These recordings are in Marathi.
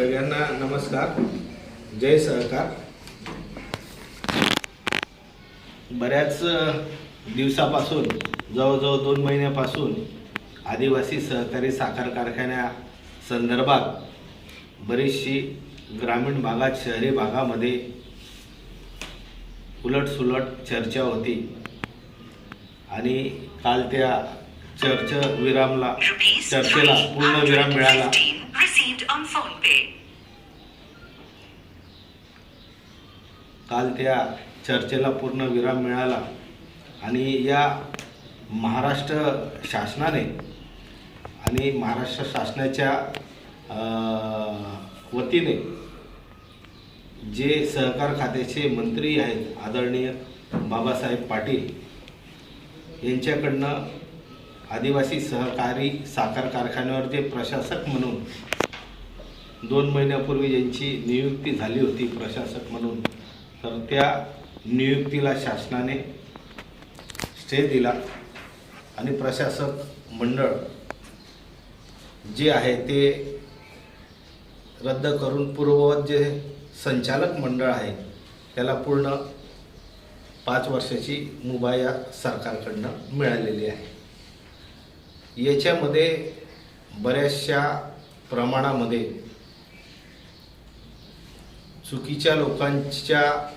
सगळ्यांना नमस्कार. जय सहकार. बऱ्याच दिवसापासून जवळजवळ दोन महिन्यापासून आदिवासी सहकारी साखर कारखान्या संदर्भात बरीचशी ग्रामीण भागात शहरी भागामध्ये उलटसुलट चर्चा होती. आणि काल त्या चर्च विरामला चर्चेला पूर्ण विराम मिळाला. Received on phone pay. काल त्या चर्चेला पूर्ण विराम मिळाला आणि या महाराष्ट्र शासनाने आणि महाराष्ट्र शासनाच्या वतीने जे सहकार खात्याचे मंत्री आहेत आदरणीय बाबासाहेब पाटील यांच्याकडनं आदिवासी सहकारी साखर कारखान्यावरचे प्रशासक म्हणून दोन महिन्यापूर्वी ज्यांची नियुक्ती झाली होती प्रशासक म्हणून तर त्या नियुक्तीला शासनाने स्टे दिला. आणि प्रशासक मंडळ जे आहे ते रद्द करून पूर्ववत जे संचालक मंडळ आहे त्याला पूर्ण पाच वर्षाची मुभा या सरकारकडनं मिळालेली आहे. याच्यामध्ये बऱ्याचशा प्रमाणामध्ये चुकीच्या लोकांच्या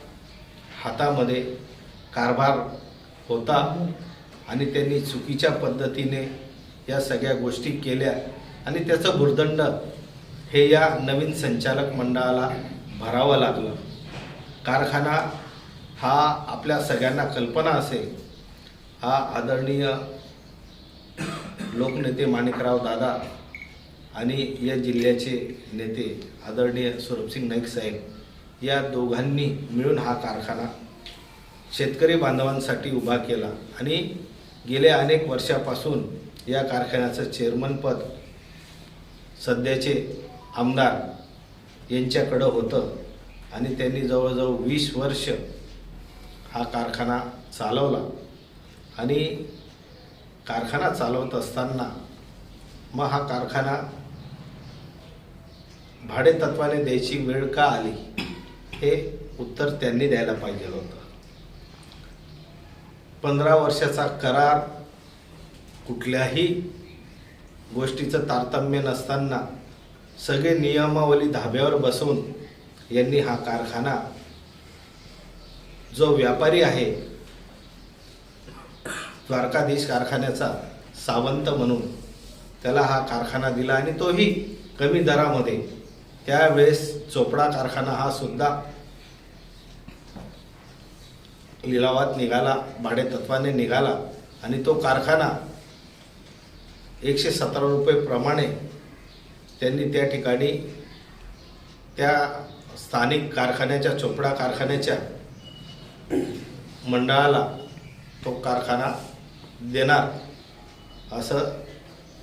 हातामध्ये कारभार होता आणि त्यांनी चुकीच्या पद्धतीने या सगळ्या गोष्टी केल्या आणि त्याचं भुर्दंड हे या नवीन संचालक मंडळाला भरावं लागलं. कारखाना हा आपल्या सगळ्यांना कल्पना असेल. हा आदरणीय लोकनेते माणिकराव दादा आणि या जिल्ह्याचे नेते आदरणीय स्वरूपसिंग नाईक साहेब या दोघांनी मिळून हा कारखाना शेतकरी बांधवांसाठी उभा केला आणि गेल्या अनेक वर्षापासून या कारखान्याचं चेअरमनपद सध्याचे आमदार यांच्याकडं होतं आणि त्यांनी जवळजवळ वीस वर्ष हा कारखाना चालवला. आणि कारखाना चालवत असताना मग हा कारखाना भाडेतत्वाने द्यायची वेळ का आली हे उत्तर त्यांनी द्यायला पाहिजे होतं. पंधरा वर्षाचा करार कुठल्याही गोष्टीचं तारतम्य नसताना सगळे नियमावली धाब्यावर बसवून यांनी हा कारखाना जो व्यापारी आहे द्वारकाधीश कारखान्याचा सावंत म्हणून त्याला हा कारखाना दिला आणि तोही कमी दरामध्ये. त्यावेळेस चोपडा कारखाना हा सुद्धा लिलावात निघाला भाडेतत्वाने निघाला आणि तो कारखाना एकशे सतरा रुपये प्रमाणे त्यांनी त्या ठिकाणी त्या स्थानिक कारखान्याच्या चोपडा कारखान्याच्या मंडळाला तो कारखाना देणार. असं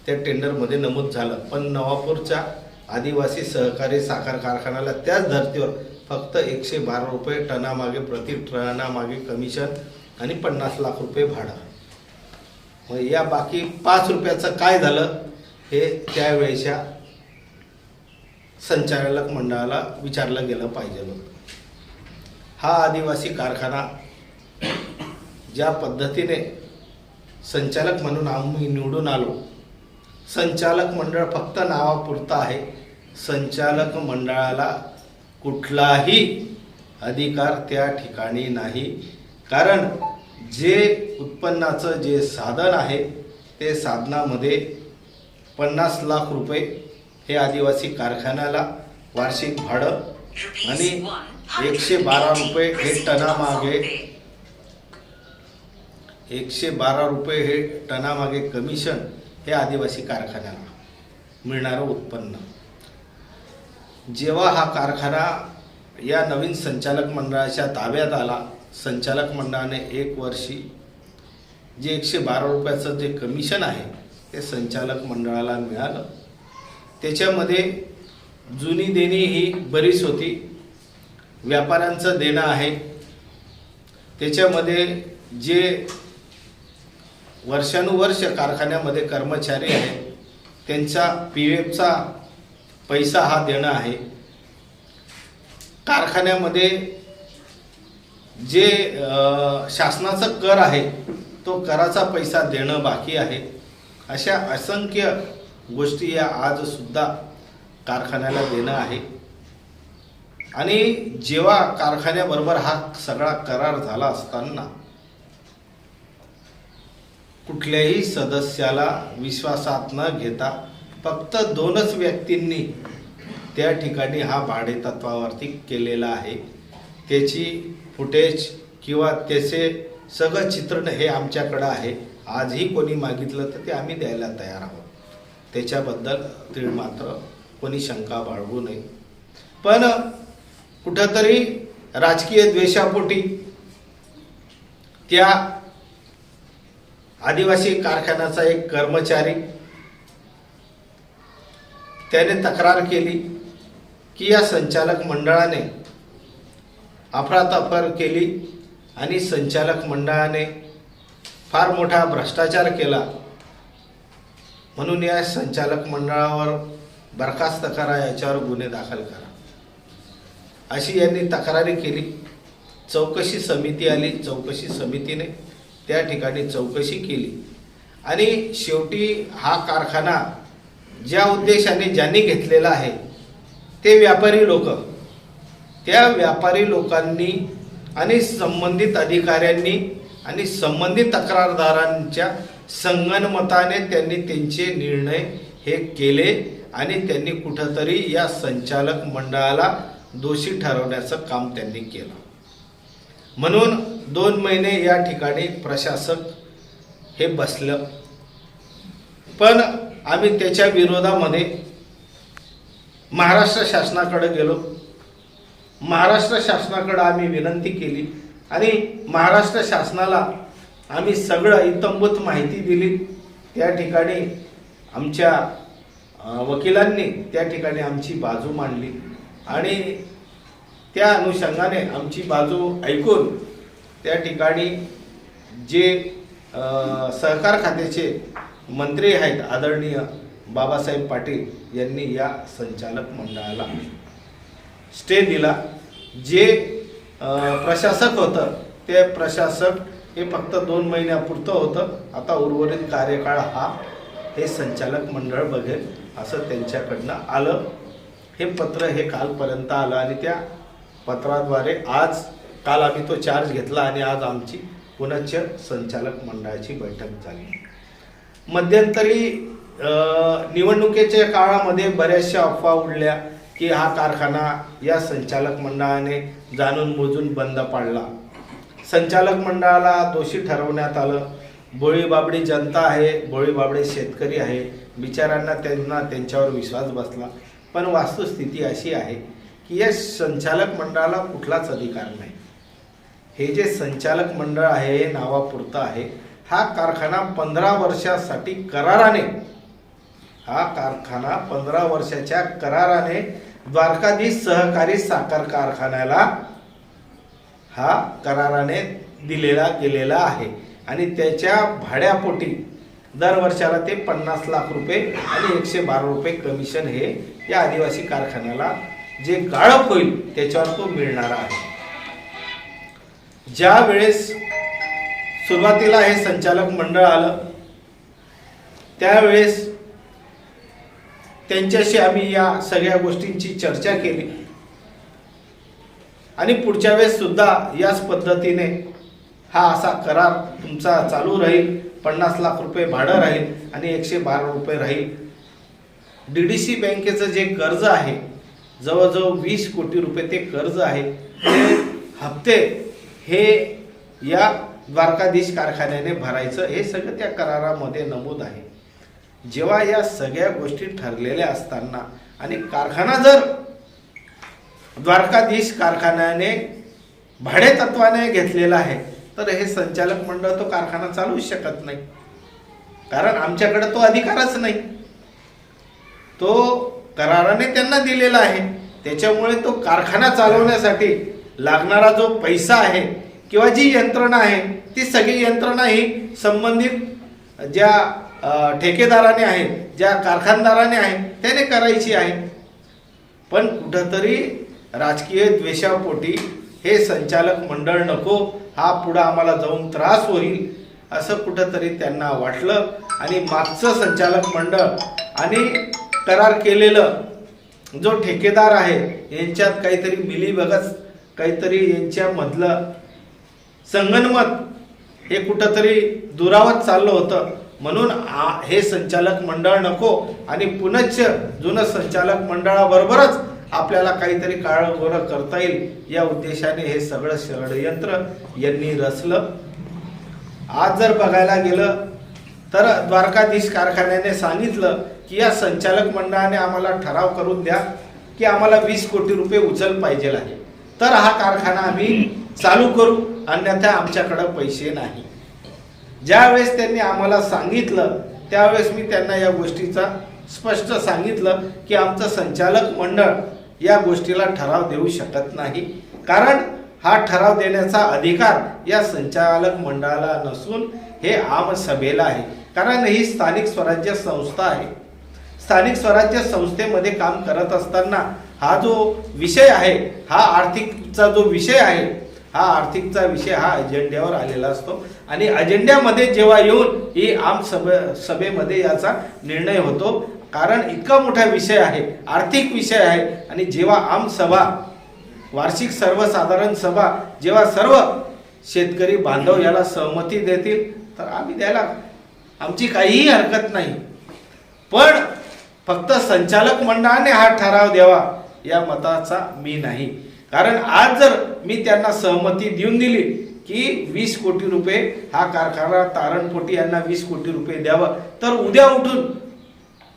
त्या टेंडरमध्ये नमूद झालं. पण नवापूरच्या आदिवासी सहकारी साखर कारखान्याला त्याच धर्तीवर फक्त एकशे बारा रुपये टनामागे प्रति टनामागे कमिशन आणि पन्नास लाख रुपये भाडं. मग या बाकी पाच रुपयाचं काय झालं? हे त्यावेळेच्या संचालक मंडळाला विचारलं गेलं पाहिजे होतं. हा आदिवासी कारखाना ज्या पद्धतीने संचालक म्हणून आम्ही निवडून आलो. संचालक मंडळ फक्त नावापुरतं आहे. संचालक मंडळाला कुठलाही अधिकार त्या ठिकाणी नाही. कारण जे उत्पन्नाचं जे साधन आहे ते साधनामध्ये पन्नास लाख रुपये हे आदिवासी कारखान्याला वार्षिक भाडं आणि एकशे बारा रुपये हे टनामागे received on phone pay. एकशे बारा रुपये हे टनामागे कमिशन हे आदिवासी कारखान्याला मिळणारं उत्पन्न. जेव्हा हा कारखाना या नवीन संचालक मंडळाच्या ताब्यात आला संचालक मंडळाने एक वर्षी जे एकशे बारा रुपयाचं जे कमिशन आहे ते संचालक मंडळाला मिळालं. त्याच्यामध्ये जुनी देणी ही बरीच होती. व्यापाऱ्यांचं देणं आहे. त्याच्यामध्ये जे वर्षानुवर्ष कारखान्यामध्ये कर्मचारी आहेत. त्यांचा पी एफचा पैसा हा देणं आहे. कारखान्यामध्ये जे शासनाचा शासनाचं कर आहे तो कराचा पैसा देणं बाकी आहे. अशा असंख्य गोष्टी या आजसुद्धा कारखान्याला देणं आहे. आणि जेव्हा कारखान्याबरोबर हा सगळा करार झाला असताना कुठल्याही सदस्याला विश्वासात न घेता फक्त दोनच व्यक्तींनी त्या ठिकाणी हा भाडे तत्वावरती केलेला आहे. त्याची फुटेज किंवा त्याचे सगळं चित्रण हे आमच्याकडं आहे. आजही कोणी मागितलं तर ते आम्ही द्यायला तयार आहोत. त्याच्याबद्दल तीळ मात्र कोणी शंका बाळगू नये. पण कुठंतरी राजकीय द्वेषापोटी त्या आदिवासी कारखान्याचा एक कर्मचारी त्याने तक्रार केली की या संचालक मंडळाने अफरातफर केली आणि संचालक मंडळाने फार मोठा भ्रष्टाचार केला. म्हणून या संचालक मंडळावर बरखास्त करा याच्यावर गुन्हे दाखल करा. अशी यांनी तक्रारी केली. चौकशी समिती आली. चौकशी समितीने त्या ठिकाणी चौकशी केली. आणि शेवटी हा कारखाना ज्या उद्देशाने ज्यांनी घेतलेला आहे ते व्यापारी लोक. त्या व्यापारी लोकांनी आणि संबंधित अधिकाऱ्यांनी आणि संबंधित तक्रारदारांच्या संगनमताने त्यांनी त्यांचे निर्णय हे केले आणि त्यांनी कुठंतरी या संचालक मंडळाला दोषी ठरवण्याचं काम त्यांनी केलं. म्हणून दोन महिने या ठिकाणी प्रशासक हे बसलं. पण आम्ही त्याच्या विरोधामध्ये महाराष्ट्र शासनाकडे गेलो. महाराष्ट्र शासनाकडे आम्ही विनंती केली आणि महाराष्ट्र शासनाला आम्ही सगळं इतंभूत माहिती दिली. त्या ठिकाणी आमच्या वकिलांनी त्या ठिकाणी आमची बाजू मांडली आणि त्या अनुषंगाने आमची बाजू ऐकून त्या ठिकाणी जे सहकार खात्याचे मंत्री आहेत आदरणीय बाबासाहेब पाटील यांनी या संचालक मंडळाला स्टे दिला. जे प्रशासक होतं ते प्रशासक हे फक्त दोन महिन्यापुरतं होतं. आता उर्वरित कार्यकाळ हा हे संचालक मंडळ बघेल असं त्यांच्याकडनं आलं. हे पत्र हे कालपर्यंत आलं आणि त्या पत्राद्वारे आज काल आम्ही तो चार्ज घेतला आणि आज आमची पुनश्च संचालक मंडळाची बैठक झाली. मध्यंतरी निवडणुकीच्या काळामध्ये बऱ्याचशा अफवा उडल्या की हा कारखाना या संचालक मंडळाने जाणून बुजून बंद पाडला. संचालक मंडळाला दोषी ठरवण्यात आलं. बोळीबाबडी जनता आहे बोळीबाबडी शेतकरी आहे. बिचारांना त्यांना त्यांच्यावर विश्वास बसला. पण वास्तुस्थिती अशी आहे की या संचालक मंडळाला कुठलाच अधिकार नाही. हे जे संचालक मंडळ आहे हे नावापुरतं आहे हा कारखाना पंधरा वर्षासाठी कराराने हा कारखाना पंधरा वर्षाच्या कराराने द्वारकाधीश सहकारी साखर कारखान्याला हा कराराने दिलेला गेलेला आहे. आणि त्याच्या भाड्यापोटी दर वर्षाला ते पन्नास लाख रुपये आणि एकशे बारा रुपये कमिशन हे या आदिवासी कारखान्याला जे गाळप होईल त्याच्यावर तो मिळणार आहे. ज्या वेळेस सुरुवातीला हे संचालक मंडळ आलं त्यावेळेस त्यांच्याशी आम्ही या सगळ्या गोष्टींची चर्चा केली. आणि पुढच्या वेळेस सुद्धा याच पद्धतीने हा असा करार तुमचा चालू राहील. पन्नास लाख रुपये भाडं राहील आणि एकशे बारा रुपये राहील. डी डी सी बँकेचं जे कर्ज आहे जवळजवळ वीस कोटी रुपये ते कर्ज आहे. ते हप्ते हे या द्वारकाधीश कारखान्याने भरायचं. हे सगळं त्या करारामध्ये नमूद आहे. जेव्हा या सगळ्या गोष्टी ठरलेल्या असताना आणि कारखाना जर द्वारकाधीश कारखान्याने भाडे तत्वाने घेतलेला आहे तर हे संचालक मंडळ तो कारखाना चालवूच शकत नाही. कारण आमच्याकडे तो अधिकारच नाही. तो कराराने त्यांना दिलेला आहे. त्याच्यामुळे तो कारखाना चालवण्यासाठी लागणारा जो पैसा आहे किंवा जी यंत्रणा आहे ती सगळी यंत्रणा ही संबंधित ज्या ठेकेदाराने आहे ज्या कारखानदाराने आहे त्याने करायची आहे. पण कुठंतरी राजकीय द्वेषापोटी हे संचालक मंडळ नको हा पुढं आम्हाला जाऊन त्रास होईल असं कुठंतरी त्यांना वाटलं. आणि मागचं संचालक मंडळ आणि करार केलेलं जो ठेकेदार आहे यांच्यात काहीतरी मिलीभगत काहीतरी यांच्यामधलं संगनमत हे कुठंतरी दुरावत चाललं होतं. म्हणून आ- हे संचालक मंडळ नको आणि पुनश्च जुनं संचालक मंडळाबरोबरच आपल्याला काहीतरी काळगोरं करता येईल या उद्देशाने हे सगळं षडयंत्र यांनी रचलं. आज जर बघायला गेलं तर द्वारकाधीश कारखान्याने सांगितलं की या संचालक मंडळाने आम्हाला ठराव करून द्या की आम्हाला वीस कोटी रुपये उचल पाहिजे आहे. तर हा कारखाना आम्ही चालू करू अन्यथा आमच्याकडे पैसे नाही. ज्यावेळेस त्यांनी आम्हाला सांगितलं त्यावेळेस मी त्यांना या गोष्टीचा स्पष्ट सांगितलं की आमचं संचालक मंडळ या गोष्टीला ठराव देऊ शकत नाही. कारण हा ठराव देण्याचा अधिकार या संचालक मंडळाला नसून हे आम सभेला आहे. कारण ही स्थानिक स्वराज्य संस्था आहे. स्थानिक स्वराज्य संस्थेमध्ये काम करत असताना हा जो विषय आहे हा आर्थिकचा जो विषय आहे हा आर्थिकचा विषय हा अजेंड्यावर आलेला असतो. आणि अजेंड्यामध्ये जेव्हा येऊन ही आम सभे सभेमध्ये याचा निर्णय होतो. कारण इतका मोठा विषय आहे आर्थिक विषय आहे. आणि जेव्हा आम सभा वार्षिक सर्वसाधारण सभा जेव्हा सर्व शेतकरी बांधव याला सहमती देतील तर आम्ही द्यायला आमची काहीही हरकत नाही. पण फक्त संचालक मंडळाने हा ठराव द्यावा या मताचा मी नाही. कारण आज जर मी त्यांना सहमती देऊन दिली की वीस कोटी रुपये हा कारखाना तारणपोटी यांना वीस कोटी रुपये द्यावं तर उद्या उठून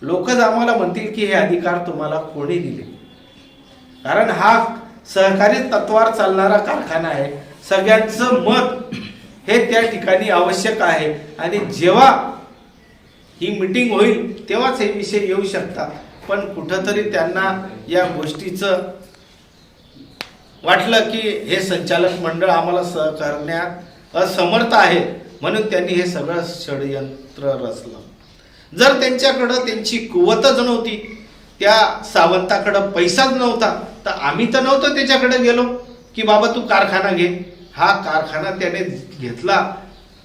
लोकच आम्हाला म्हणतील की हे अधिकार तुम्हाला कोणी दिले? कारण हा सहकारी तत्वावर चालणारा कारखाना आहे. सगळ्यांचं मत हे त्या ठिकाणी आवश्यक आहे. आणि जेव्हा ही मीटिंग होईल तेव्हाच हे विषय येऊ शकतात. पण कुठंतरी त्यांना या गोष्टीचं वाटलं की हे संचालक मंडळ आम्हाला सहकारण्यात असमर्थ आहे म्हणून त्यांनी हे सगळं षडयंत्र रचलं. जर त्यांच्याकडं त्यांची कुवतच नव्हती त्या सावंताकडं पैसाच नव्हता तर आम्ही तर नव्हतो त्याच्याकडे गेलो की बाबा तू कारखाना घे. हा कारखाना त्याने घेतला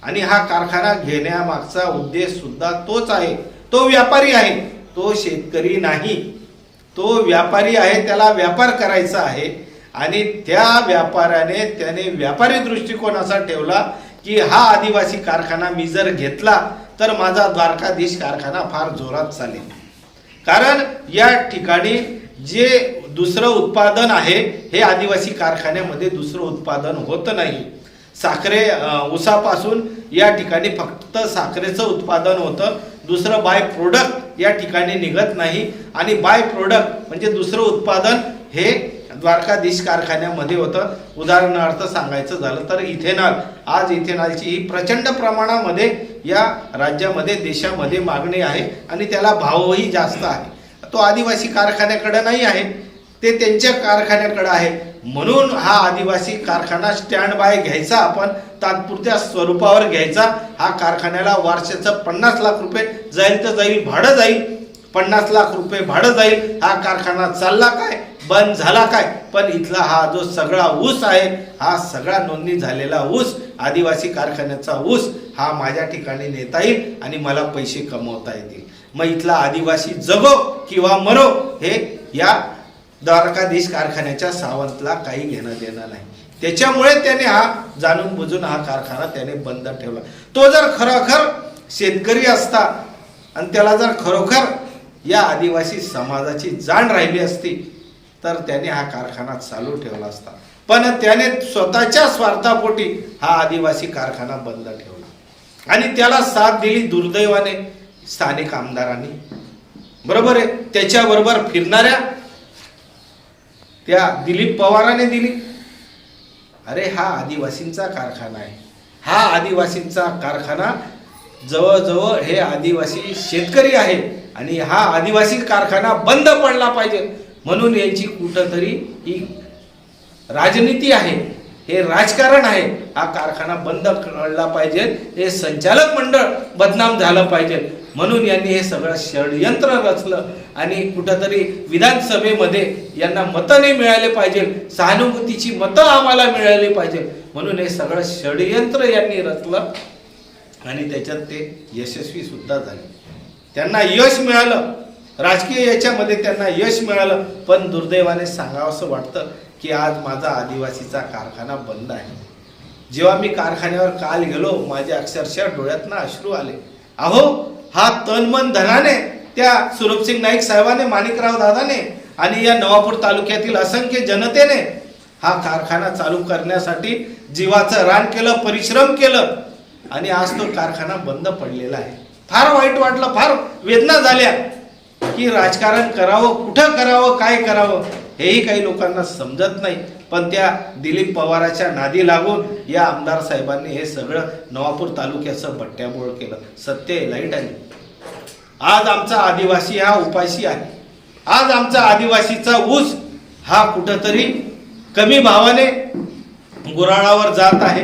आणि हा कारखाना घेण्यामागचा उद्देश सुद्धा तोच आहे. तो व्यापारी आहे. तो शेतकरी नाही. तो व्यापारी आहे त्याला व्यापार करायचा आहे. आणि त्या व्यापाऱ्याने त्याने व्यापारी दृष्टिकोन असा ठेवला की हा आदिवासी कारखाना मी जर घेतला तर माझा द्वारकाधीश कारखाना फार जोरात चालेल. कारण या ठिकाणी जे दुसरं उत्पादन आहे हे आदिवासी कारखान्यामध्ये दुसरं उत्पादन होत नाही. साखरे उसापासून ऊसापासून या ठिकाणी फक्त साखरेचं उत्पादन होतं. दुसरं बाय प्रोडक्ट या ठिकाणी निघत नाही. आणि बाय प्रोडक्ट म्हणजे दुसरं उत्पादन हे द्वारकाधीश कारखान्यामध्ये होतं. उदाहरणार्थ सांगायचं झालं तर इथेनॉल. आज इथेनॉलची ही प्रचंड प्रमाणामध्ये या राज्यामध्ये देशामध्ये मागणी आहे आणि त्याला भावही जास्त आहे. तो आदिवासी कारखान्याकडं नाही आहे. ते त्यांच्या कारखान्याकडं आहे. म्हणून हा आदिवासी कारखाना स्टँड बाय घ्यायचा आपण तात्पुरत्या स्वरूपावर घ्यायचा. हा कारखान्याला वर्षाचं पन्नास लाख रुपये जाईल तर जाईल भाडं जाईल. पन्नास लाख रुपये भाडं जाईल. हा कारखाना चालला काय? बंद झाला काय? पण इथला हा जो सगळा ऊस आहे हा सगळा नोंदणी झालेला ऊस आदिवासी कारखान्याचा ऊस हा माझ्या ठिकाणी नेता येईल आणि मला पैसे कमवता येतील. मग इथला आदिवासी जगो किंवा मरो हे या द्वारकाधीश कारखान्याच्या सावंतला काही घेणं देणं नाही. त्याच्यामुळे त्याने हा जाणून बुजून हा कारखाना त्याने बंद ठेवला. तो जर खरोखर शेतकरी असता आणि त्याला जर खरोखर या आदिवासी समाजाची जाण राहिली असती तर त्याने हा कारखाना चालू ठेवला असता. पण त्याने स्वतःच्या स्वार्थापोटी हा आदिवासी कारखाना बंद ठेवला. आणि त्याला साथ दिली दुर्दैवाने स्थानिक आमदारांनी. बरोबर आहे? त्याच्याबरोबर फिरणाऱ्या त्या दिलीप पवाराने दिली. अरे हा आदिवासींचा कारखाना आहे. हा आदिवासींचा कारखाना जवळजवळ हे आदिवासी शेतकरी आहे आणि हा आदिवासी कारखाना बंद पडला पाहिजे. म्हणून यांची कुठंतरी ही राजनीती आहे हे राजकारण आहे. हा कारखाना बंद पडला पाहिजे. हे संचालक मंडळ बदनाम झालं पाहिजे. म्हणून यांनी हे सगळं षडयंत्र रचलं. आणि कुठंतरी विधानसभेमध्ये यांना मतं नाही मिळाले पाहिजे सहानुभूतीची मतं आम्हाला मिळाली पाहिजे. म्हणून हे सगळं षडयंत्र यांनी रचलं आणि त्याच्यात ते यशस्वी सुद्धा झाले. त्यांना यश मिळालं. राजकीय याच्यामध्ये त्यांना यश मिळालं. पण दुर्दैवाने सांगावंसं वाटतं की आज माझा आदिवासीचा कारखाना बंद आहे. जेव्हा मी कारखान्यावर काल गेलो माझ्या अक्षरशः डोळ्यातनं अश्रू आले. अहो हा तन मन धनाने त्या सुरभसिंग नाईक साहेबाने माणिकराव दादाने आणि या नवापूर तालुक्यातील असंख्य जनतेने हा कारखाना चालू करण्यासाठी जीवाचं रान केलं परिश्रम केलं आणि आज तो कारखाना बंद पडलेला आहे. फार वाईट वाटलं फार वेदना झाल्या की राजकारण करावं कुठं करावं काय करावं हेही काही लोकांना समजत नाही. पण त्या दिलीप पवाराच्या नादी लागून या आमदार साहेबांनी हे सगळं नवापूर तालुक्याचं बट्ट्याबोळ केलं. सत्य लाइट आली आज आमचा आदिवासी हा उपाशी आहे. आज आमचा आदिवासीचा ऊस हा कुठंतरी कमी भावाने गुराळावर जात आहे.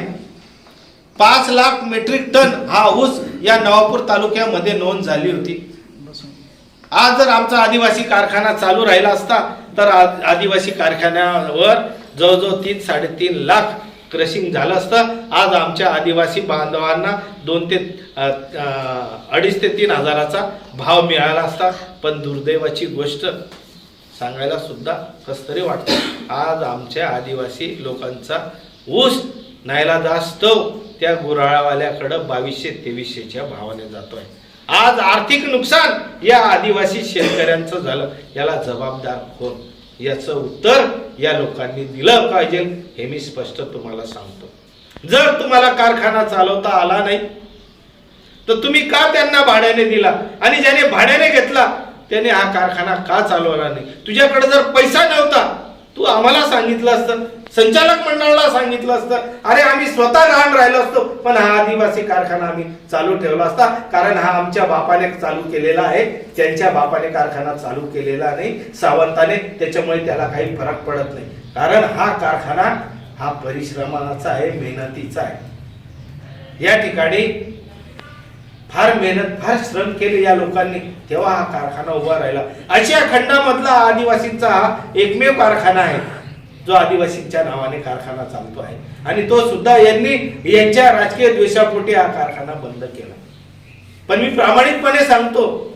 पाच लाख मेट्रिक टन हा ऊस या नवापूर तालुक्यामध्ये नोंद झाली होती. आज जर आमचा आदिवासी कारखाना चालू राहिला असता तर आ- आदिवासी कारखान्यावर जवळजवळ तीन साडेतीन लाख क्रशिंग झालं असतं. आज आमच्या आदिवासी बांधवांना दोन ते अडीच ते तीन हजाराचा भाव मिळाला असता. पण दुर्दैवाची गोष्ट सांगायला सुद्धा कसतरी वाटतं. आज आमच्या आदिवासी लोकांचा ऊस नायला जास्तव हो. त्या गुराळावाल्याकडं बावीसशे तेवीसशेच्या भावाने जातोय. आज आर्थिक नुकसान या आदिवासी शेतकऱ्यांचं झालं. याला जबाबदार कोण? याचं उत्तर या लोकांनी दिलं पाहिजे हे मी स्पष्ट तुम्हाला सांगतो. जर तुम्हाला कारखाना चालवता आला नाही तर तुम्ही का त्यांना भाड्याने दिला? आणि ज्याने भाड्याने घेतला त्याने हा कारखाना का चालवला नाही? तुझ्याकडे जर पैसा नव्हता तू आम्हाला सांगितलं असतं संचालक मंडळाला सांगितलं असतं अरे आम्ही स्वतः लहान राहिलो असतो पण हा आदिवासी कारखाना आम्ही चालू ठेवला असता कारण हा आमच्या बापाने चालू केलेला आहे त्यांच्या बापाने कारखाना चालू केलेला नाही सावंताने त्याच्यामुळे त्याला काही फरक पडत नाही. कारण हा कारखाना हा परिश्रमाचा आहे मेहनतीचा आहे. या ठिकाणी फार मेहनत फार श्रम केले या लोकांनी तेव्हा हा कारखाना उभा राहिला. आशिया खंडामधला आदिवासींचा हा एकमेव कारखाना आहे. जो आदिवासींच्या नावाने कारखाना चालतो आहे. आणि तो सुद्धा यांनी यांच्या राजकीय द्वेषापोटी हा कारखाना बंद केला. पण मी प्रामाणिकपणे सांगतो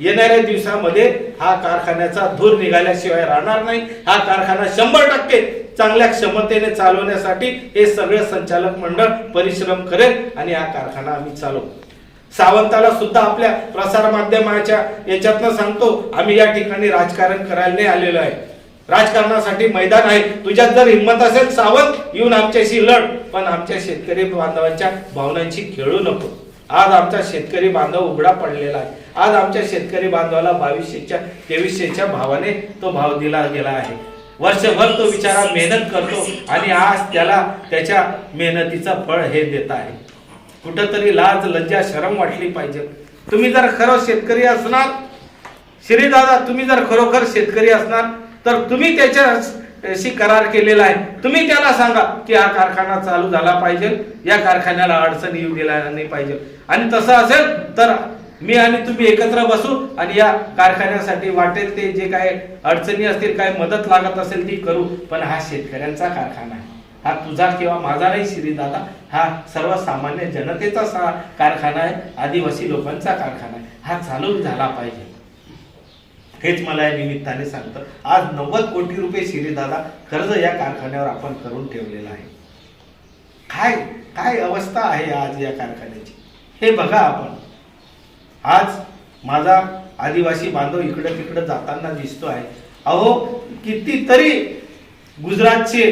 येणाऱ्या दिवसामध्ये हा कारखान्याचा धूर निघाल्याशिवाय राहणार नाही. हा कारखाना शंभर टक्के चांगल्या क्षमतेने चालवण्यासाठी हे सगळे संचालक मंडळ परिश्रम करेल आणि हा कारखाना आम्ही चालवू. सावंताला सुद्धा आपल्या प्रसार माध्यमाच्या याच्यातनं सांगतो आम्ही या ठिकाणी राजकारण करायला नाही आलेलो आहे. राजकारणासाठी मैदान आहे. तुझ्यात जर हिंमत असेल सावंत येऊन आमच्याशी लढ. पण आमच्या शेतकरी बांधवांच्या भावनांशी खेळू नको. आज आमचा शेतकरी बांधव उघडा पडलेला आहे. आज आमच्या शेतकरी बांधवाला बावीसशेच्या तेवीसशेच्या भावाने तो भाव दिला गेला आहे. वर्षभर तो बिचारा मेहनत करतो आणि आज त्याला त्याच्या मेहनतीचं फळ हे देत आहे. कुठंतरी लाज लज्जा शरम वाटली पाहिजे. तुम्ही जर खरं शेतकरी असणार श्रीदादा तुम्ही जर खरोखर शेतकरी असणार तर तुम्ही त्याच्याशी करार केलेला आहे. तुम्ही त्याला सांगा की हा कारखाना चालू झाला पाहिजे या कारखान्याला अडचण येऊ दिला नाही पाहिजे. आणि तसं असेल तर मी आणि तुम्ही एकत्र बसू आणि या कारखान्यासाठी वाटेल ते जे काय अडचणी असतील काय मदत लागत असेल ती करू. पण हा शेतकऱ्यांचा कारखाना आहे. हा तुझा किंवा माझा नाही श्री दादा हा सर्वसामान्य जनतेचा कारखाना आहे. आदिवासी लोकांचा कारखाना आहे. हा चालू झाला पाहिजे. हेच मला या निमित्ताने सांगतं. आज नव्वद कोटी रुपये श्रीदादा कर्ज या कारखान्यावर आपण करून ठेवलेलं आहे. काय काय अवस्था आहे आज या कारखान्याची? हे बघा आपण. आज माझा आदिवासी बांधव इकडं तिकडं जाताना दिसतो आहे अहो कितीतरी गुजरातचे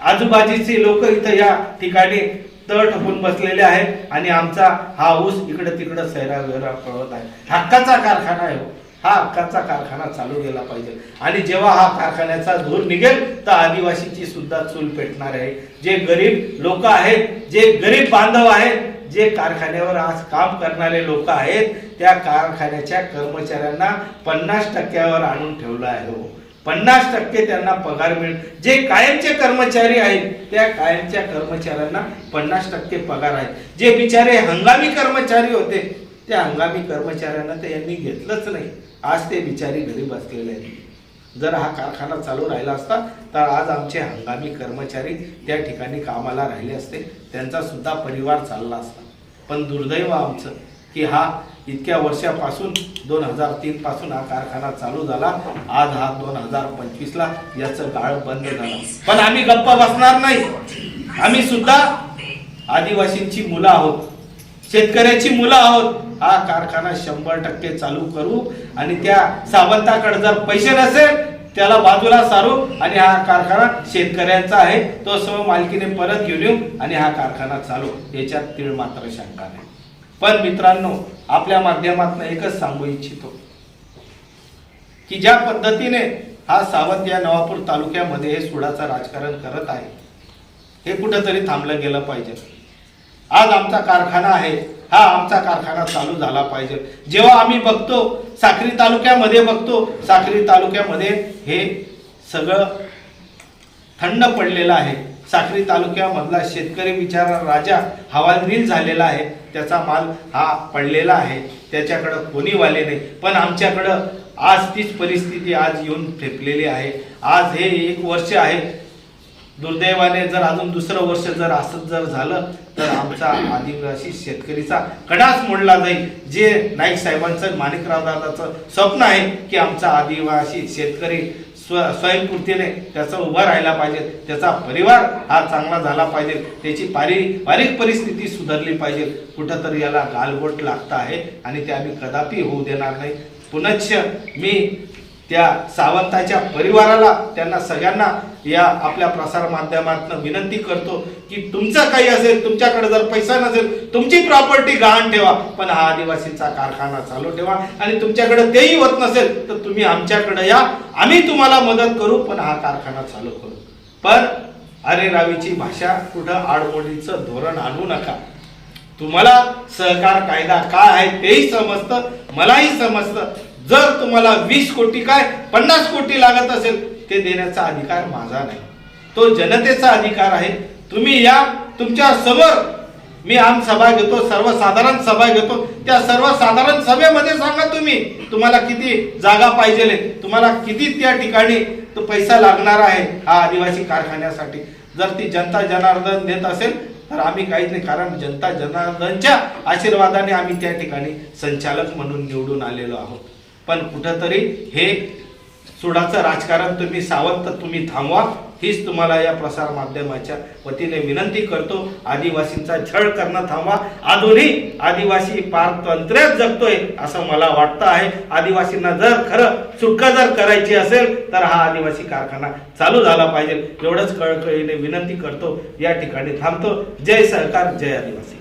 आजूबाजूचे लोक इथं या ठिकाणी तट होऊन बसलेले आहेत आणि आमचा हा ऊस इकडं तिकडं सैरा वेरा पळवत आहे. हक्काचा कारखाना आहे हो. हा हक्काचा कारखाना चालू गेला पाहिजे. आणि जेव्हा हा कारखान्याचा धूर निघेल तर आदिवासीची सुद्धा चूल पेटणार आहे. जे गरीब लोक आहेत जे गरीब बांधव आहेत जे कारखान्यावर आज काम करणारे लोक आहेत त्या कारखान्याच्या कर्मचाऱ्यांना पन्नास टक्क्यावर आणून ठेवलं आहे हो. पन्नास टक्के त्यांना पगार मिळेल. जे कायमचे कर्मचारी आहेत त्या कायमच्या कर्मचाऱ्यांना पन्नास टक्के पगार आहेत जे बिचारे हंगामी कर्मचारी होते त्या हंगामी कर्मचाऱ्यांना तर यांनी घेतलंच नाही. आज ते बिचारी घरी बसलेले आहेत. जर हा कारखाना चालू राहिला असता तर आज आमचे हंगामी कर्मचारी त्या ठिकाणी कामाला राहिले असते. त्यांचा सुद्धा परिवार चालला असता. पण दुर्दैव आमचं की हा इतक्या वर्षापासून दोन हजार तीनपासून हा कारखाना चालू झाला. आज हा दोन हजार पंचवीसला याचं गाळ बंद झालं. पण आम्ही गप्प बसणार नाही. आम्ही सुद्धा आदिवासींची मुलं आहोत. शेतकऱ्याची मुलं आहोत. हा कारखाना शंभर टक्के चालू करू आणि त्या सावंताकडे जर पैसे नसेल त्याला बाजूला सारू आणि हा कारखाना शेतकऱ्यांचा आहे तो सर्व मालकीने परत घेऊन येऊ आणि हा कारखाना चालू. याच्यात तीळ मात्र शंका नाही. पण मित्रांनो आपल्या माध्यमातून एकच सांगू इच्छितो. की ज्या पद्धतीने हा सावंत या नवापूर तालुक्यामध्ये हे सुडाचं राजकारण करत आहे हे कुठंतरी थांबलं गेलं पाहिजे. आज आमचा कारखाना आहे हा आमचा कारखाना चालू झाला पाहिजे. जेव्हा आम्ही बघतो साक्री तालुक्यामध्ये बघतो साक्री तालुक्यामध्ये हे सगळं थंड पडलेलं आहे. साक्री तालुक्यामधला शेतकरी विचार राजा हवालदिल झालेला आहे. त्याचा माल हा पडलेला आहे. त्याच्याकडं कोणी वाले नाही. पण आमच्याकडं आज तीच परिस्थिती आज येऊन फेकलेली आहे. आज हे एक वर्ष आहे. दुर्दैवाने जर अजून दुसरं वर्ष जर असंच जर झालं तर आमचा आदिवासी शेतकरीचा कडाच मोडला जाईल. जे नाईक साहेबांचं माणिकराव दादाचं स्वप्न आहे की आमचा आदिवासी शेतकरी स्व स्वयंपूर्तीने त्याचा उभा राहिला पाहिजे. त्याचा परिवार हा चांगला झाला पाहिजे. त्याची पारिवारिक परिस्थिती सुधारली पाहिजे. कुठंतरी याला गालबोट लागता आहे आणि ते आम्ही कदापि होऊ देणार नाही. पुनश्च मी त्या सावंताच्या परिवाराला त्यांना सगळ्यांना या आपल्या प्रसारमाध्यमातून विनंती करतो की तुमचं काही असेल तुमच्याकडे जर पैसा नसेल तुमची प्रॉपर्टी गहाण ठेवा. पण हा आदिवासीचा कारखाना चालू ठेवा. आणि तुमच्याकडे तेही होत नसेल तर तुम्ही आमच्याकडे या. आम्ही तुम्हाला मदत करू पण हा कारखाना चालू करू. पण अरे रावीची भाषा कुठं आडमोडीचं धोरण आणू नका. तुम्हाला सहकार कायदा काय आहे तेही समजतं मलाही समजतं. जर तुम्हाला वीस कोटी काय पन्नास कोटी लागत असेल ते देण्याचा अधिकार माझा नाही. तो जनतेचा अधिकार आहे. तुम्ही या तुमच्यासमोर मी आम सभा घेतो सर्वसाधारण सभा घेतो. त्या सर्वसाधारण सभेमध्ये सांगा तुम्ही तुम्हाला किती जागा पाहिजे तुम्हाला किती त्या ठिकाणी तो पैसा लागणार आहे हा आदिवासी कारखान्यासाठी. जर ती जनता जनार्दन देत असेल तर आम्ही काहीच नाही कारण जनता जनार्दनच्या आशीर्वादाने आम्ही त्या ठिकाणी संचालक म्हणून निवडून आलेलो आहोत. पण कुठंतरी हे सुडाचं राजकारण तुम्ही सावंत तुम्ही थांबवा. हीच तुम्हाला या प्रसार माध्यमाच्या वतीने विनंती करतो. आदिवासींचा छळ करणं थांबवा. अजूनही आदिवासी पारतंत्र्यात जगतोय असं मला वाटतं आहे. आदिवासींना जर खरं सुटका जर करायची असेल तर हा आदिवासी कारखाना चालू झाला पाहिजे. एवढंच कळकळीने विनंती करतो. या ठिकाणी थांबतो. जय सहकार जय आदिवासी.